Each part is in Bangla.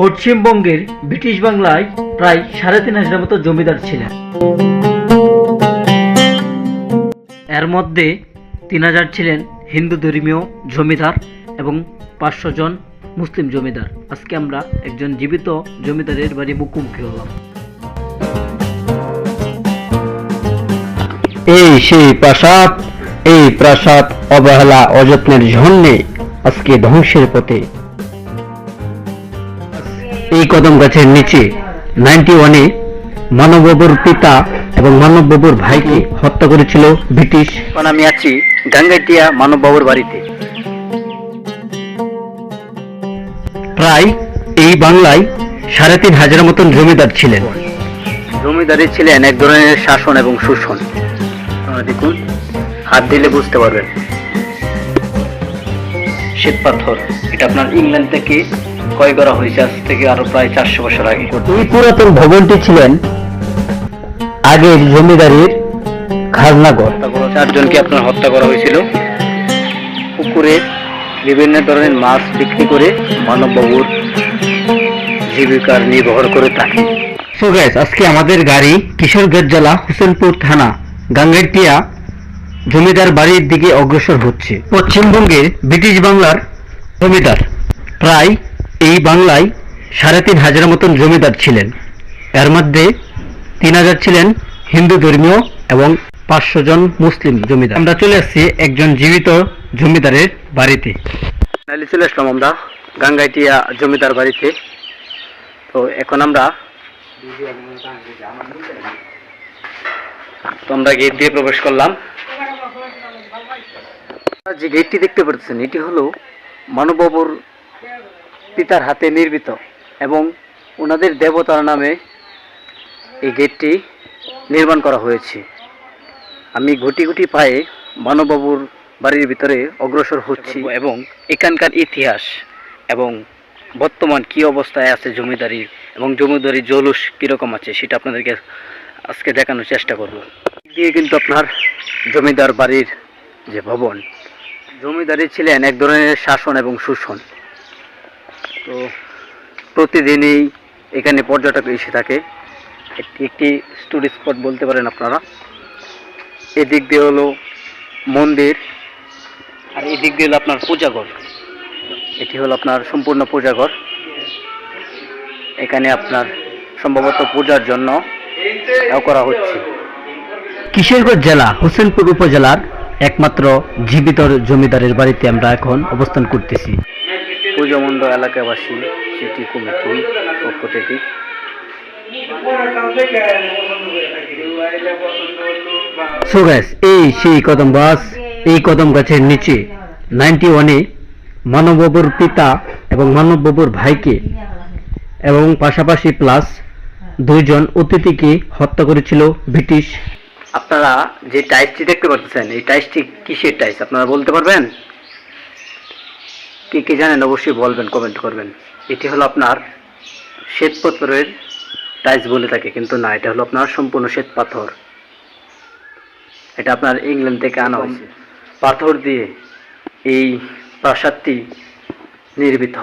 পশ্চিমবঙ্গের ব্রিটিশ বাংলায় প্রায় সাড়ে তিন হাজারের মতো জমিদার ছিলেন। এর মধ্যে তিন হাজার ছিলেন হিন্দু ধর্মীয় জমিদার এবং পাঁচশো জন মুসলিম জমিদার। আজকে আমরা একজন জীবিত জমিদারের বাড়ি মুখোমুখি হলাম। এই সেই প্রাসাদ, এই প্রাসাদ অবহেলা অযত্নের জন্যে আজকে ধ্বংসের পথে। এই কদম গাছের নিচে নাইনটি ওয়ানে মানববাবুর পিতা এবং মানববাবুর ভাইকে হত্যা করেছিল ব্রিটিশ এখন আমি আছি গাঙ্গাটিয়া মানববাবুর বাড়িতে। প্রায় এই বাংলায় সাড়ে তিন হাজারের মতন জমিদার ছিলেন। জমিদারি ছিলেন এক ধরনের শাসন এবং শোষণ। দেখুন হাত দিলে বুঝতে পারবেন। শ্বেত পাথর এটা আপনার ইংল্যান্ড থেকে ক্রয় করা হয়েছে আজ থেকে আরও প্রায় চারশো বছর আগে। এই পুরাতন ভবনটি ছিলেন আগের জমিদারের খাজনাগর চারজনকে আপনার হত্যা করা হয়েছিল। পুকুরে বিভিন্ন ধরনের মাছ বিক্রি করে মানববাবুর জীবিকার নির্ভর করে থাকে। সো গ্যাস আজকে আমাদের গাড়ি কিশোরগঞ্জ জেলা হোসেনপুর থানা গাঙ্গেরটিয়া জমিদার বাড়ির দিকে অগ্রসর হচ্ছে। পশ্চিমবঙ্গের ব্রিটিশ বাংলার জমিদার। প্রায় এই বাংলায় সাড়ে তিন হাজারের মতন জমিদার ছিলেন। এর মধ্যে তিন হাজার ছিলেন হিন্দু ধর্মীয় এবং পাঁচশো জন মুসলিম জমিদার। আমরা চলে আসছি একজন জীবিত জমিদারের বাড়িতে। চলে আসলাম আমরা, গাঙ্গাইটিয়া জমিদার বাড়িতে। তো এখন আমরা তো আমরা গেট দিয়ে প্রবেশ করলাম। যে গেটটি দেখতে পাচ্ছেন এটি হলো মানববাবুর পিতার হাতে নির্মিত এবং ওনাদের দেবতার নামে এই গেটটি নির্মাণ করা হয়েছে। আমি গুটি গুটি পায়ে মানববাবুর বাড়ির ভিতরে অগ্রসর হচ্ছি এবং এখানকার ইতিহাস এবং বর্তমান কি অবস্থায় আছে জমিদারির এবং জমিদারির জলুস কীরকম আছে সেটা আপনাদেরকে আজকে দেখানোর চেষ্টা করব। দিয়ে কিন্তু আপনার জমিদার বাড়ির যে ভবন, জমিদারি ছিলেন এক ধরনের শাসন এবং শোষণ। তো প্রতিদিনই এখানে পর্যটক এসে থাকে। একটি একটি টুরিস্ট স্পট বলতে পারেন আপনারা। এদিক দিয়ে হলো মন্দির, আর এদিক দিয়ে হলো আপনার পূজাঘর এটি হলো আপনার সম্পূর্ণ পূজাঘর এখানে আপনার সম্ভবত পূজার জন্য করা হচ্ছে। কিশোরগঞ্জ জেলা, হোসেনপুর উপজেলার একমাত্র জীবিত জমিদারের বাড়িতে আমরা এখন অবস্থান করতেছি। পূজামন্দ এলাকাবাসী সিটি কমিটি পক্ষ থেকে। এই সেই কদম গাছ এই কদম গাছের নিচে নাইনটি ওয়ানে মানববাবুর পিতা এবং মানববাবুর ভাইকে এবং পাশাপাশি প্লাস দুইজন অতিথিকে হত্যা করেছিল ব্রিটিশ। আপনারা যে টাইসটি দেখতে পাচ্ছেন এই টাইসটি কিসের টাইস আপনারা বলতে পারবেন? কে কে জানেন অবশ্যই বলবেন কমেন্ট করবেন। এটি হলো আপনার শ্বেতপত্রের টাইস বলে থাকে, কিন্তু না, এটা হলো আপনার সম্পূর্ণ শ্বেত পাথর। এটা আপনার ইংল্যান্ড থেকে আনা হয়েছে। পাথর দিয়ে এই প্রাসাদটি নির্মিত।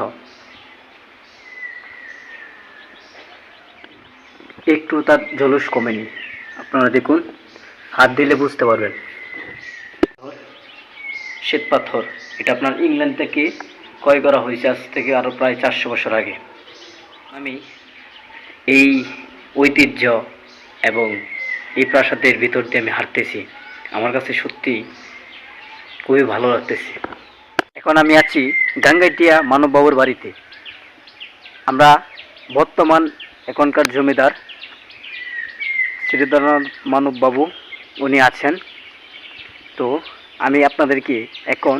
একটু তার জলুস কমেনি। আপনারা দেখুন, হাত দিলে বুঝতে পারবেন। শ্বেত পাথর, এটা আপনার ইংল্যান্ড থেকে ক্রয় করা হয়েছে আজ থেকে আরও প্রায় চারশো বছর আগে। আমি এই ঐতিহ্য এবং এই প্রাসাদের ভিতর দিয়ে আমি হাঁটতেছি। আমার কাছে সত্যি খুবই ভালো লাগতেছে। এখন আমি আছি গাঙ্গাইটিয়া মানববাবুর বাড়িতে। আমরা বর্তমান এখনকার জমিদার শ্রীধরনাথ মানববাবু উনি আছেন। তো আমি আপনাদেরকে এখন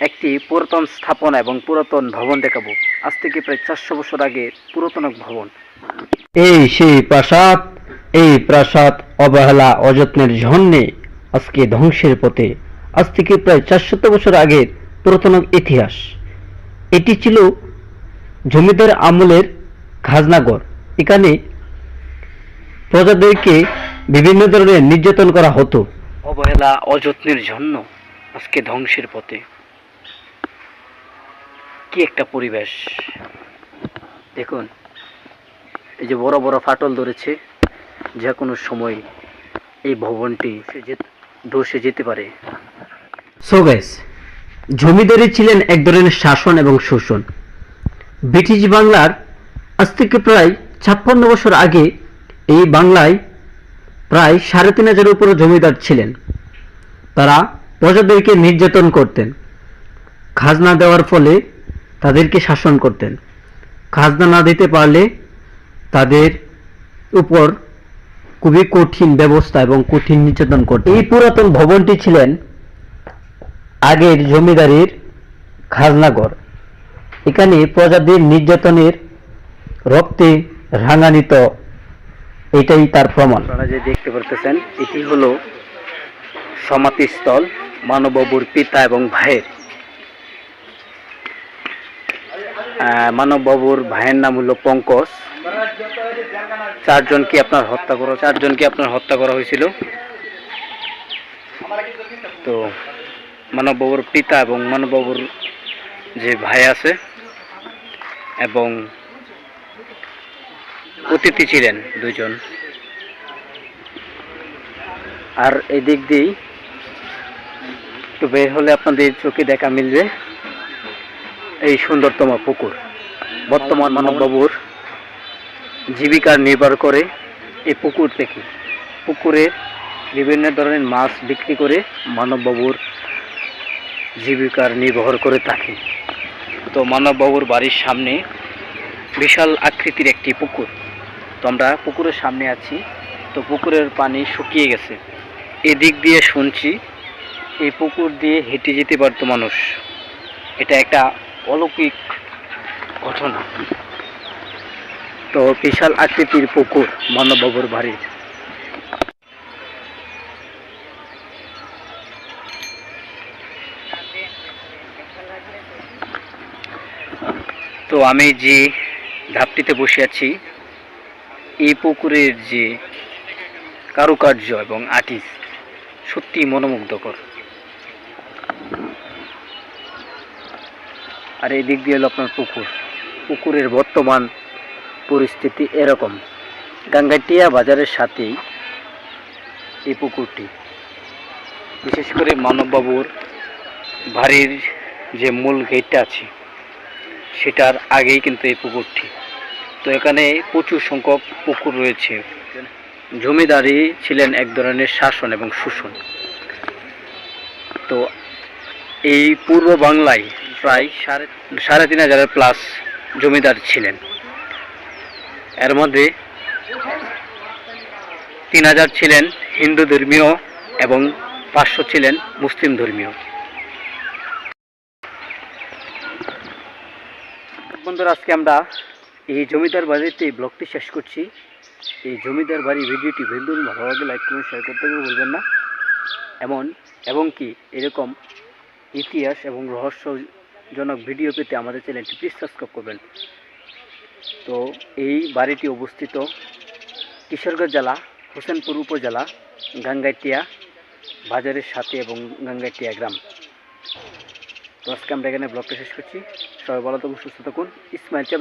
একটি পুরাতন স্থাপনা এবং পুরাতন ভবন দেখাবো। আজ থেকে প্রায় চারশো বছর আগে পুরাতন ভবন। এই সেই প্রাসাদ এই প্রাসাদ অবহেলা অযত্নের জন্যে আজকে ধ্বংসের পথে। আজ থেকে প্রায় চারশত বছর আগের পুরাতন ইতিহাস। এটি ছিল জমিদার আমলের খাজনাগর এখানে প্রজাদেরকে বিভিন্ন ধরনের নির্যাতন করা হতো। অবহেলা অযত্নের জন্য আজকে ধ্বংসের পথে। কি একটা পরিবেশ? দেখুন, এই যে বড় বড় ফাটল ধরেছে, যে কোনো সময় এই ভবনটি ধসে যেতে পারে। সো জমিদারি ছিলেন এক ধরনের শাসন এবং শোষণ। ব্রিটিশ বাংলার আজ থেকে প্রায় ছাপ্পান্ন বছর আগে এই বাংলায় প্রায় সাড়ে তিন হাজারের উপরে জমিদার ছিলেন। তারা প্রজাদেরকে নির্যাতন করতেন। খাজনা দেওয়ার ফলে তাদেরকে শাসন করতেন। খাজনা না দিতে পারলে তাদের উপর খুবই কঠিন ব্যবস্থা এবং কঠিন নির্যাতন করতেন। এই পুরাতন ভবনটি ছিলেন আগের জমিদারির খাজনাগর এখানে প্রজাদের নির্যাতনের রক্তে রাঙানিত এটাই তার প্রমাণ। আপনারা যে দেখতে পারতেছেন এটি হলো সমাধিস্থল মানববাবুর পিতা এবং ভাইয়ের মানববাবুর ভাইয়ের নাম হলো পঙ্কজ। চারজনকে আপনার হত্যা করা, চারজনকে আপনার হত্যা করা হয়েছিল। তো মানববাবুর পিতা এবং মানববাবুর যে ভাই আছে এবং অতিথি ছিলেন দুজন আর এদিক দিয়েই একটু বের হলে আপনাদের চোখে দেখা মিলবে। এই সুন্দরতম পুকুর। বর্তমান মানববাবুর জীবিকার নির্ভর করে এই পুকুর থেকে। পুকুরে বিভিন্ন ধরনের মাছ বিক্রি করে মানববাবুর জীবিকার নির্ভর করে থাকে। তো মানববাবুর বাড়ির সামনে বিশাল আকৃতির একটি পুকুর। তো আমরা পুকুরের সামনে আছি। তো পুকুরের পানি শুকিয়ে গেছে। এদিক দিয়ে শুনছি, এই পুকুর দিয়ে হেঁটে যেতে পারতো মানুষ। এটা একটা অলৌকিক ঘটনা। তো বিশাল আকৃতির পুকুর মানববাবুর বাড়ির তো আমি যে ধাপটিতে বসে আছি, এই পুকুরের যে কারুকার্য এবং আর্টিস্ট সত্যি মনোমুগ্ধকর। আর এই দিক দিয়ে হলো আপনার পুকুর। পুকুরের বর্তমান পরিস্থিতি এরকম। গাঙ্গাটিয়া বাজারের সাথেই এই পুকুরটি। বিশেষ করে মানববাবুর বাড়ির যে মূল গেটটা আছে, সেটার আগেই কিন্তু এই পুকুরটি। তো এখানে প্রচুর সংখ্যক পুকুর রয়েছে। জমিদারি ছিলেন এক ধরনের শাসন এবং শোষণ। তো এই পূর্ব বাংলায় প্রায় সাড়ে সাড়ে তিন হাজারের প্লাস জমিদার ছিলেন। এর মধ্যে তিন হাজার ছিলেন হিন্দু ধর্মীয় এবং পাঁচশো ছিলেন মুসলিম ধর্মীয়। বন্ধুরা, আজকে আমরা এই জমিদার বাড়িতে ব্লগটি শেষ করছি। এই জমিদার বাড়ি ভিডিওটি ভিডিও ভালো লাগলে লাইক কমেন্ট শেয়ার করতে বলবেন না। এমন, এবং কি এরকম ইতিহাস এবং রহস্যজনক ভিডিও পেতে আমাদের চ্যানেলটি প্লিজ সাবস্ক্রাইব করবেন। তো এই বাড়িটি অবস্থিত কিশোরগঞ্জ জেলা, হোসেনপুর উপজেলা, গাঙ্গাইটিয়া বাজারের সাথে এবং গাঙ্গাইটিয়া গ্রাম। তো আজকে আমরা এখানে ব্লগটা শেষ করছি। সবাই ভালো থাকুন, সুস্থ থাকুন। ইসমাইল